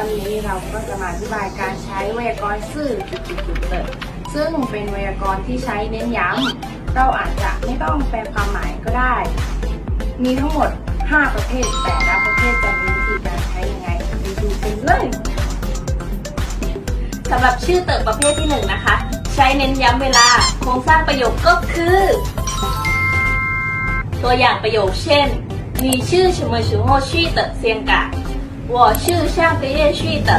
วันนี้เราก็จะมาอธิบายการใช้ไวยากรณ์ซื่อจุดๆเลยซึ่งเป็นไวยากรณ์ที่ใช้เน้นย้ำเราอาจจะไม่ต้องแปลความหมายก็ได้ มีทั้งหมด 5 ประเภท แต่ละประเภทจะมีวิธีการใช้ยังไงไปดูกันเลยสำหรับชื่อเติบประเภทที่ 1 นะคะ ใช้เน้นย้ำเวลาโครงสร้างประโยคก็คือ ตัวอย่างประโยคเช่นมีชื่อชมชูโฮชีเติบเซียงกะ 我是上个月去的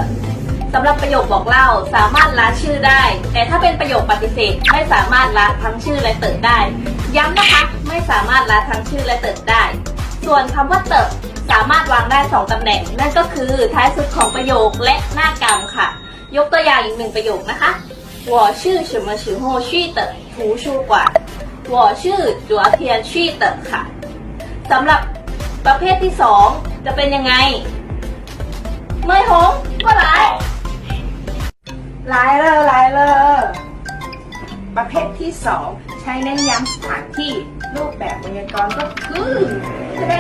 สำหรับประโยคบอกเล่าสามารถละชื่อได้ แต่ถ้าเป็นประโยคปฏิเสธไม่สามารถละทั้งชื่อและเติบได้ ย้ำนะคะ ไม่สามารถละทั้งชื่อและเติบได้ ส่วนคำว่าเติบสามารถวางได้สองตำแหน่ง นั่นก็คือท้ายสุดของประโยคและหน้ากรรมค่ะ ยกตัวอย่างอีกหนึ่งประโยคนะคะ我是什么时候去的图书馆我是昨天去的ค่ะสำหรับประเภทที่สองจะเป็นยังไง ไม่หงก็หลาย หลายเลอหลายเลอประเภทที่ 2 ใช้เน้นย้ำสถานที่รูปแบบไวยากรณ์ก็คือแสด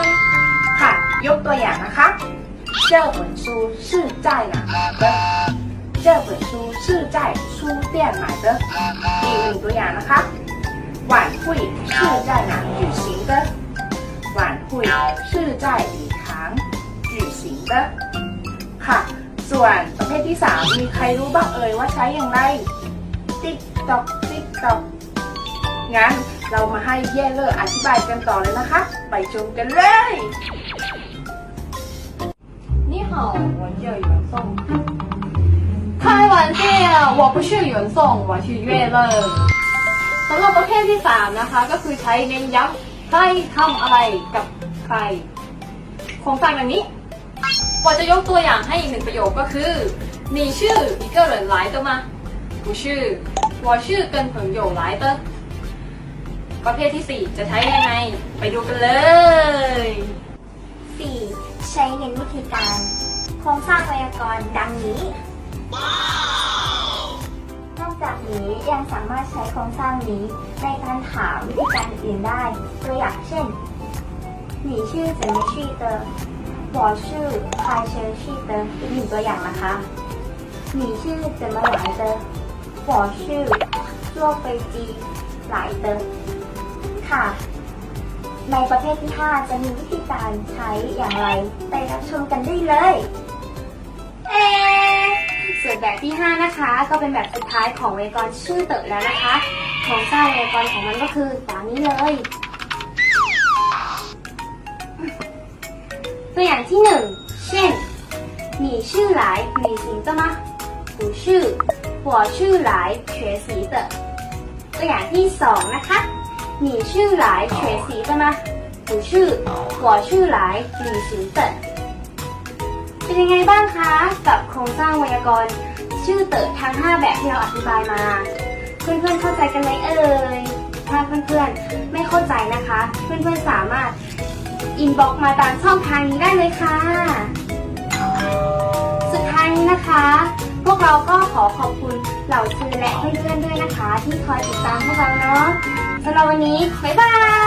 งค่ะ ยกตัวอย่างนะคะ这本书是在哪买的这本书是在书店买的อีกหนึ่งตัวอย่างนะคะ晚会是在哪举行的晚会是在礼堂举行的 ค่ะ ส่วนประเภทที่ 3 มีใครรู้บ้างเอ่ยว่าใช้อย่างไร ติ๊กตอก ติ๊กตอก งั้นเรามาให้เย่เลอร์อธิบายกันต่อเลยนะคะ ไปชมกันเลย 你好，我叫袁颂。开玩笑，我不是袁颂，我是月乐สำหรับประเภทที่สามนะคะ ก็คือใช้เน้นย้ำใครทำอะไรกับใครโครงสร้างแบบนี้ 我จะยกตัวอย่างให้อีกหนึ่งประโยคก็คือ你是一个人来的吗不是我是跟朋友来的ประเภทที่สี่จะใช้ยังไง ไปดูกันเลย 4. ใช้เน้นวิธีการ โครงสร้างไวยากรณ์ดังนี้ นอกจากนี้ยังสามารถใช้โครงสร้างนี้ในการถามวิธีการอื่นได้ ตัวอย่างเช่น你是怎么去的我是开车去的อี วอชื่อพายเชอร์ชีเตอร์อีกหนึ่งตัวอย่างนะคะหนีชื่อเจมาหลเตอร์วอชื่อล่วไปจีหลเตอร์ค่ะ ในประเภทที่ 5 จะมีวิธีการใช้อย่างไร ไปรับชมกันได้เลย เอส่วนแบบที่ 5 นะคะ ก็เป็นแบบสุดท้ายของเวกอนชื่อเตอร์แล้วนะคะของเจ้าเวกอนของมันก็คือตานี้เลย ตัวอย่างที่ 1 เช่น你是来旅行的吗不是我是来学习的ตัวอย่างที่ 2 นะคะ你是来学习的吗不是我是来旅行的 เป็นยังไงบ้างคะ กับโครงสร้างไวยากรณ์ ชื่อเติร์ทั้ง 5 แบบที่เราอธิบายมา เพื่อนๆเข้าใจกันไหมเอ่ย ถ้าเพื่อนๆไม่เข้าใจนะคะ เพื่อนๆสามารถ อินบ็อกมาตามช่องทางนี้ได้เลยค่ะ สุดท้ายนี้นะคะ พวกเราก็ขอขอบคุณเหล่าซื้อและเพื่อนๆด้วยนะคะ ที่คอยติดตามพวกเราเนาะสำหรับวันนี้ บ๊ายบาย